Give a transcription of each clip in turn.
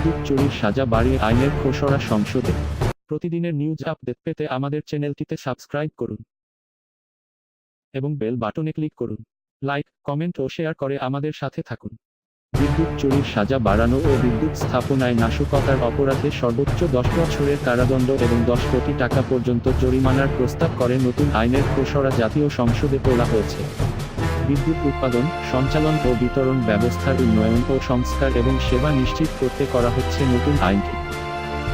বিদ্যুৎ চুরির সাজা বাড়িয়ে আইনের খসড়া সংসদে। প্রতিদিনের নিউজ আপডেট পেতে আমাদের চ্যানেলটিতে সাবস্ক্রাইব করুন। এবং বেল বাটনে ক্লিক করুন। লাইক, কমেন্ট ও শেয়ার করে আমাদের সাথে থাকুন। বিদ্যুৎ চুরির সাজা বাড়ানো ও বিদ্যুৎ স্থাপনায় নাশকতার অপরাধে সর্বোচ্চ দশ বছরের কারাদণ্ড এবং দশ কোটি টাকা পর্যন্ত জরিমানার প্রস্তাব করে নতুন আইনের খসড়া জাতীয় সংসদে তোলা হয়েছে। বিদ্যুৎ উৎপাদন, সঞ্চালন ও বিতরণ ব্যবস্থার উন্নয়ন ও সংস্কার এবং সেবা নিশ্চিত করতে করা হচ্ছে নতুন আইনটি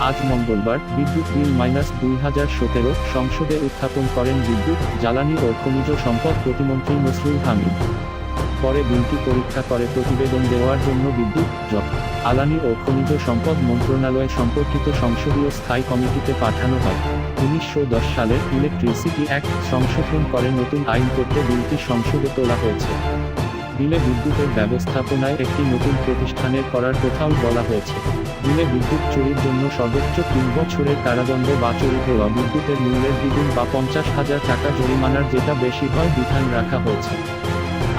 আজ মঙ্গলবার বিদ্যুৎ বিল মাইনাস দুই হাজার সতেরো সংসদে উত্থাপন করেন বিদ্যুৎ, জ্বালানি ও খনিজ সম্পদ প্রতিমন্ত্রী নসরুল হামিদ। পরে বিলটি পরীক্ষা করে প্রতিবেদন দেওয়ার জন্য বিদ্যুৎ জ- জ্বালানি ও খনিজ সম্পদ মন্ত্রণালয় সম্পর্কিত সংসদীয় স্থায়ী কমিটিতে পাঠানো হয়। উনিশশো দশ সালের ইলেকট্রিসিটি অ্যাক্ট সংশোধন করে নতুন আইন করতে বিলটি সংসদে তোলা হয়েছে। বিলে বিদ্যুতের ব্যবস্থাপনায় একটি নতুন প্রতিষ্ঠানের করার কোথাও বলা হয়েছে। বিলে বিদ্যুৎ চুরির জন্য সর্বোচ্চ তিন বছরের কারাদণ্ড বা চুরি হওয়া বিদ্যুতের মূল্যের দ্বিগুণ বা পঞ্চাশ হাজার টাকা জরিমানার যেটা বেশি হয় বিধান রাখা হয়েছে।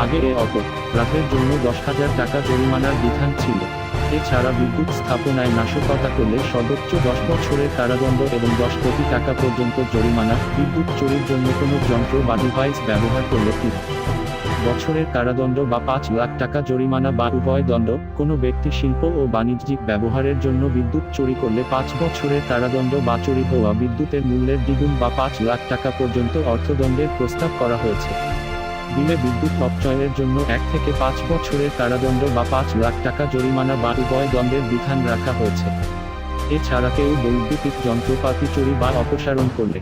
আগে এ অপরাধের জন্য দশ হাজার টাকা জরিমানার বিধান ছিল। এছাড়া বিদ্যুৎ স্থাপনায় নাশকতা করলে সর্বোচ্চ দশ বছরের কারাদণ্ড এবং দশ কোটি টাকা পর্যন্ত জরিমানা, বিদ্যুৎ চুরির জন্য কোনো যন্ত্র বা ডিভাইস ব্যবহার করলে তিন বছরের কারাদণ্ড বা পাঁচ লাখ টাকা জরিমানা বা উভয় দণ্ড, কোনো ব্যক্তি শিল্প ও বাণিজ্যিক ব্যবহারের জন্য বিদ্যুৎ চুরি করলে পাঁচ বছরের কারাদণ্ড বা চুরি হওয়া বিদ্যুতের মূল্যের দ্বিগুণ বা পাঁচ লাখ টাকা পর্যন্ত অর্থদণ্ডের প্রস্তাব করা হয়েছে। বিলে বিদ্যুৎ অপচয়ের জন্য এক থেকে পাঁচ বছরের কারাদণ্ড বা পাঁচ লাখ টাকা জরিমানা বা উভয় দণ্ডের বিধান রাখা হয়েছে। এছাড়া কেউ বৈদ্যুতিক যন্ত্রপাতি চুরি বা অপসারণ করলে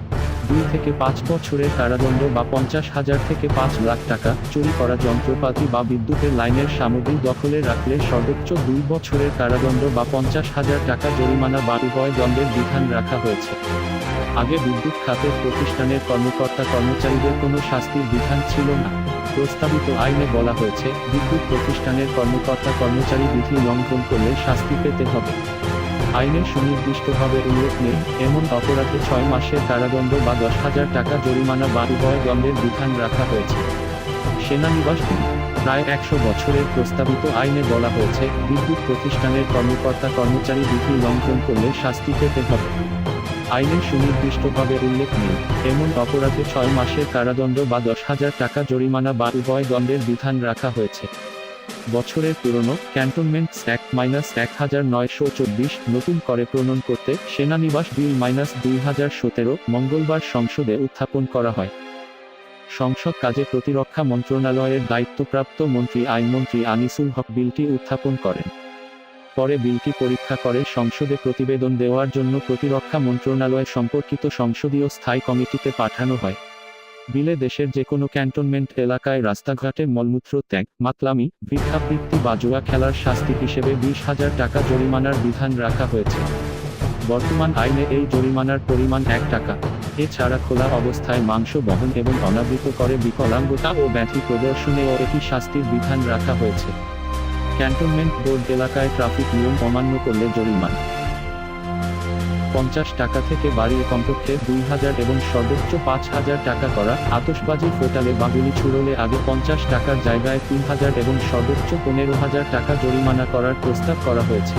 দুই থেকে পাঁচ বছরের কারাদণ্ড বা পঞ্চাশ হাজার থেকে পাঁচ লাখ টাকা চুরি করা যন্ত্রপাতি বা বিদ্যুতের লাইনের সামগ্রী দখলে রাখলে সর্বোচ্চ দুই বছরের কারাদণ্ড বা পঞ্চাশ হাজার টাকা জরিমানা বা উভয় দণ্ডের বিধান রাখা হয়েছে। আগে বিদ্যুৎ খাতের প্রতিষ্ঠানের কর্মকর্তা কর্মচারীদের কোনো শাস্তির বিধান ছিল না। প্রস্তাবিত আইনে বলা হয়েছে, বিদ্যুৎ প্রতিষ্ঠানের কর্মকর্তা কর্মচারী বিধি লঙ্ঘন করলে শাস্তি পেতে হবে। আইনে সুনির্দিষ্টভাবে উল্লেখ নেই, এমন অপরাধে ছয় মাসের কারাদণ্ড বা দশ হাজার টাকা জরিমানা বা উভয় দণ্ডের বিধান রাখা হয়েছে। সেনানিবাস প্রায় একশো বছরের প্রস্তাবিত আইনে বলা হয়েছে, বিদ্যুৎ প্রতিষ্ঠানের কর্মকর্তা কর্মচারী বিধি লঙ্ঘন করলে শাস্তি পেতে হবে। আইনে সুনির্দিষ্টভাবে উল্লেখ নেই। এমন অপরাধে ছয় মাসের কারাদণ্ড বা দশ হাজার টাকা জরিমানা বা উভয় দণ্ডের বিধান রাখা হয়েছে। বছরের পুরনো ক্যান্টনমেন্ট অ্যাক্ট মাইনাস এক হাজার নয়শো চব্বিশ নতুন করে প্রণয়ন করতে সেনানিবাস বিল মাইনাস দুই হাজার সতেরো মঙ্গলবার সংসদে উত্থাপন করা হয়। সংসদ কাজে প্রতিরক্ষা মন্ত্রণালয়ের দায়িত্বপ্রাপ্ত মন্ত্রী আইনমন্ত্রী আনিসুল হক বিলটি উত্থাপন করেন। পরে বিলটি পরীক্ষা করে সংসদে প্রতিবেদন দেওয়ার জন্য প্রতিরক্ষা মন্ত্রণালয় সম্পর্কিত সংসদীয় স্থায়ী কমিটিতে পাঠানো হয়। বিলে দেশের যে কোনো ক্যান্টনমেন্ট এলাকায় রাস্তাঘাটে মলমূত্র ত্যাগ মাতলামি, ভিক্ষাবৃত্তি বা জুয়া খেলার শাস্তি হিসেবে বিশ হাজার টাকা জরিমানার বিধান রাখা হয়েছে। বর্তমান আইনে এই জরিমানার পরিমাণ এক টাকা। এছাড়া খোলা অবস্থায় মাংস বহন এবং অনাবৃত করে বিকলাঙ্গতা ও ব্যাধি প্রদর্শনেও একটি শাস্তির বিধান রাখা হয়েছে। ক্যান্টনমেন্ট বোর্ড এলাকায় ট্রাফিক নিয়ম অমান্য করলে জরিমানা। পঞ্চাশ টাকা থেকে বাড়িয়ে কমপক্ষে দুই হাজার এবং সর্বোচ্চ পাঁচ হাজার টাকা করা আতসবাজি ফোটালে বা গুলি ছুড়লে আগে পঞ্চাশ টাকার জায়গায় তিন হাজার এবং সর্বোচ্চ পনেরো হাজার টাকা জরিমানা করার প্রস্তাব করা হয়েছে।